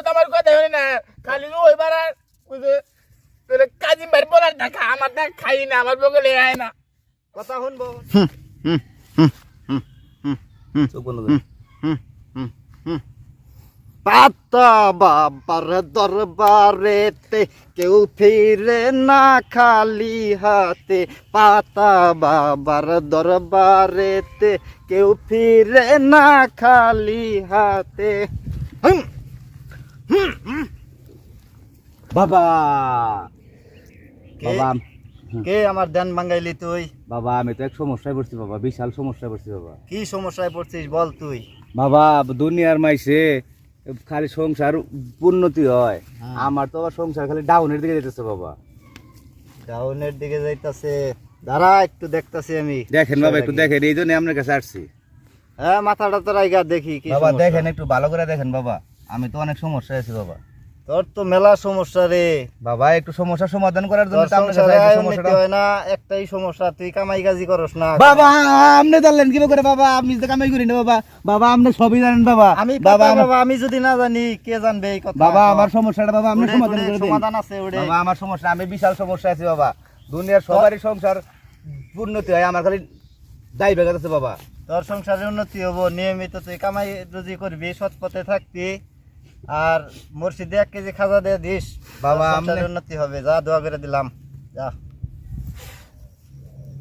বউ তো আমার কথা হই না। খালি ওই বার তোর কাজিম ভাই বলার দেখা আমার দেখা খাই না আমার বগলে আয় না। কথা শুনব। পাতা বাবার দরবারেতে কেউ ফিরে না খালি হাতে। পাতা বাবার দরবারেতে কেউ ফিরে না খালি হাতে। বাবা। বাবা কে আমার ধ্যান ভাঙ্গাইলি তুই? বাবা আমি তো এক সমস্যায় পড়ছি বাবা বিশাল সমস্যায় পড়ছি বাবা। কি সমস্যায় পড়ছিস বল তুই? বাবা দুনিয়ার মাইসে খালি সংসার উন্নতি হয়। হ্যাঁ। আমার তো আবার সংসার খালি ডাউনের দিকে যেতেছে বাবা। ডাউনের দিকে যাইতাছে। দাঁড়া একটু দেখতাছি আমি। দেখেন বাবা একটু দেখেন এই জন্য আপনার কাছে আসছি। হ্যাঁ মাথাটা তো রাইগা দেখি কি বাবা দেখেন একটু ভালো করে দেখেন বাবা। আমি তো অনেক সমস্যায় আছি বাবা। তোর তো মেলা সমস্যা রে। বাবা একটু সমস্যার সমাধান করার জন্য সমস্যাটা হয় না একটাই সমস্যা তুই কামাই কাজি করস না। বাবা আপনি জানলেন কি করে বাবা? আপনি তো কামাই করি না বাবা। বাবা আপনি সবই জানেন বাবা। আমি বাবা বাবা আমি যদি না জানি কে জানবে এই কথা? বাবা আমার সমস্যাটা বাবা আপনি সমাধান করে দিন। সমাধান আছে ওরে বাবা আমার সমস্যা আমি বিশাল সমস্যা আছে বাবা। দুনিয়ার সবারই সংসার উন্নতি হয় আমার খালি দায় বেগাত আছে বাবা। তোর সংসারে উন্নতি হব নিয়মিত তুই কামাই যদি করবি সৎ পথে থাকবি। আর মসজিদে এক কেজি খাজা দিয়ে দিস বাবা, সংসারে আমনে- উন্নতি হবে যা দোয়া করে দিলাম যা।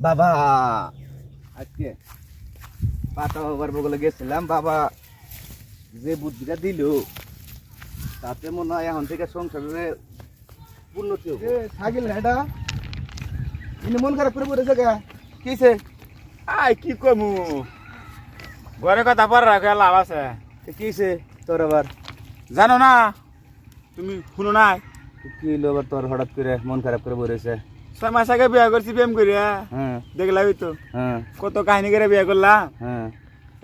বাবা আজকে পাতা বগলে গেছিলাম বাবা যে বুদ্ধিটা দিল তাতে মনে হয় এখন থেকে সংসারের উন্নতি হবে। থাকিল না এটা। ইনি মন খারাপ করে পড়েছে গা। কিছে আই কি কমু? ঘরে কথা পর রাখে লাভ আছে। কিছে তোর আবার? জানো না? তুমি শুনো নাই? কি হইল আবার তোর হঠাৎ করে মন খারাপ করে বলেছে? ছয় মাস আগে বিয়া করছি প্রেম করিয়া হ্যাঁ। দেখলাম তো হ্যাঁ। কত কাহিনী করে বিয়া করলাম হ্যাঁ।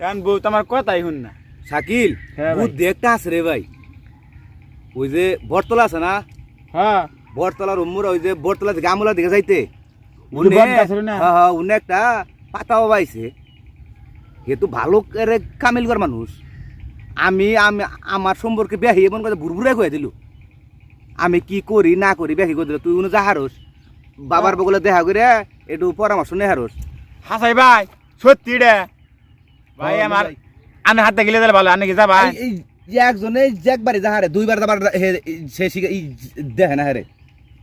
এখন বউ তো আমার কথাই শুন না। শাকিল হ্যাঁ বুদ্ধি একটা আছে রে ভাই। ওই যে বটতলা আছে না? হ্যাঁ। বটতলার উম্মুর ওই যে বটতলা আমুলা দিকে যাইতে? হ্যাঁ হ্যাঁ উনি একটা পাতাও পাইছে হে তো ভালো করে কামিল কর মানুষ। আমি আমি আমার সম্পর্কে বেহি এমন কথা বুড়বুড়াই কয়ে দিল। আমি কি করি না করি বেহি করে দিল। তুই উনি যা হারস বাবার বগলে দেখা করে একটু পরামর্শ নে হারস। হাসাই ভাই সত্যি রে। ভাই হ্যাঁ, আমার আমি হাতে গেলে দিলে ভালো আনে কি যা ভাই? একজনে যে একবারই যা হারে দুইবার যাবার সে শিখে দেখে না হারে।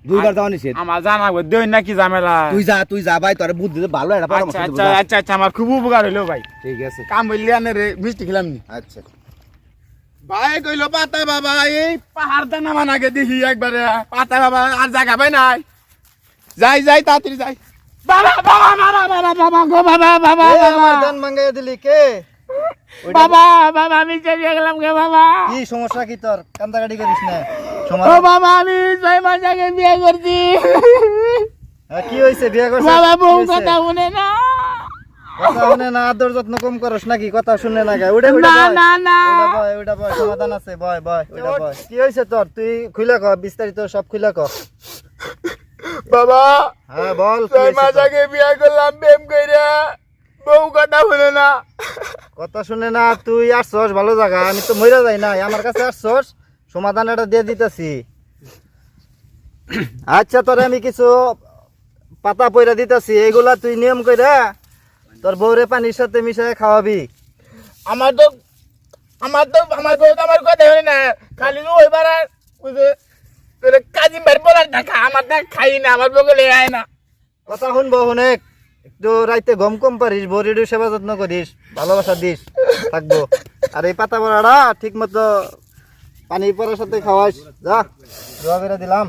দুইবার যাওয়া নিষেধ। আমার জানা দেই না কি ঝামেলা। তুই যা তুই যা ভাই তোর বুদ্ধি ভালো পরামর্শ আচ্ছা আচ্ছা আচ্ছা আচ্ছা আমার খুব উপকার হইল ভাই। ঠিক আছে। কাম বললি আনে রে মিষ্টি খেলাম নি। আচ্ছা। ভাই কইলো পাতা বাবা এই পাহাড় দানা মানাকে দেখি একবারে। পাতা বাবা আর জায়গা পাই নাই। যাই যাই তাড়াতাড়ি যাই। বাবা বাবা মারা বাবা বাবা গো বাবা বাবা আমার ধ্যান ভাঙ্গাইয়া দিলি কে? বাবা বাবা আমি চলে গেলাম গে বাবা। কি সমস্যা কি তোর? কান্দাকাটি করিস না। ও বাবা আমি ছয় মাস আগে বিয়ে করছি। হ্যাঁ, কি হয়েছে বিয়ে করছিস? বাবা বউ কথা শুনে না। শুনে না আদর যত্ন কম করস নাকি? কথা শুনে না গায়ে। না না বয় ওইটা সমাধান আছে। বয় বয় ওইটা বয়। কি হয়েছে তোর? তুই খুলে ক বিস্তারিত সব খুলে ক। বাবা হ্যাঁ বল কি ছয় হইছে মাস আগে বিয়ে করলাম প্রেম কইরা বউ কথা শুনে না। কথা শুনে না তুই আসছস ভালো জায়গা আমি তো মরে যাই না আমার কাছে আসছস। সমাধান এটা দিয়ে দিতেছি। আচ্ছা তোরে আমি কিছু পাতা পয়রা দিতেছি। এইগুলা তুই নিয়ম কইরা তোর বউরে পানির সাথে মিশাই খাওয়াবি আমার তো আমার তো আমার বউ তো আমার কথা শুনে না খালি ওই বার তোর কাজিম ভাই বলার দেখা আমার দেখা খাই না আমার আয় না কথা শুনব অনেক একটু রাইতে গম কম পারিস বরিডু সেবা যত্ন করিস ভালোবাসা দিস থাকব আর এই পাতা বড়াটা ঠিক মতো পানি পরার সাথে যা দোয়া করে দিলাম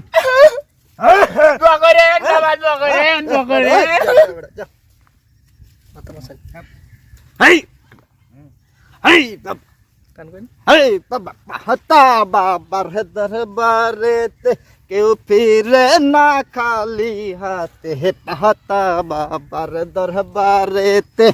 দোয়া করে দোয়া করে দোয়া করে যা। পাতা মশাই। হাই হাই বাপ- এই বাবা হাতা বাবার হেদার বারেতে কেউ ফিরে না খালি হাতে হে হাতা বাবার দরবারেতে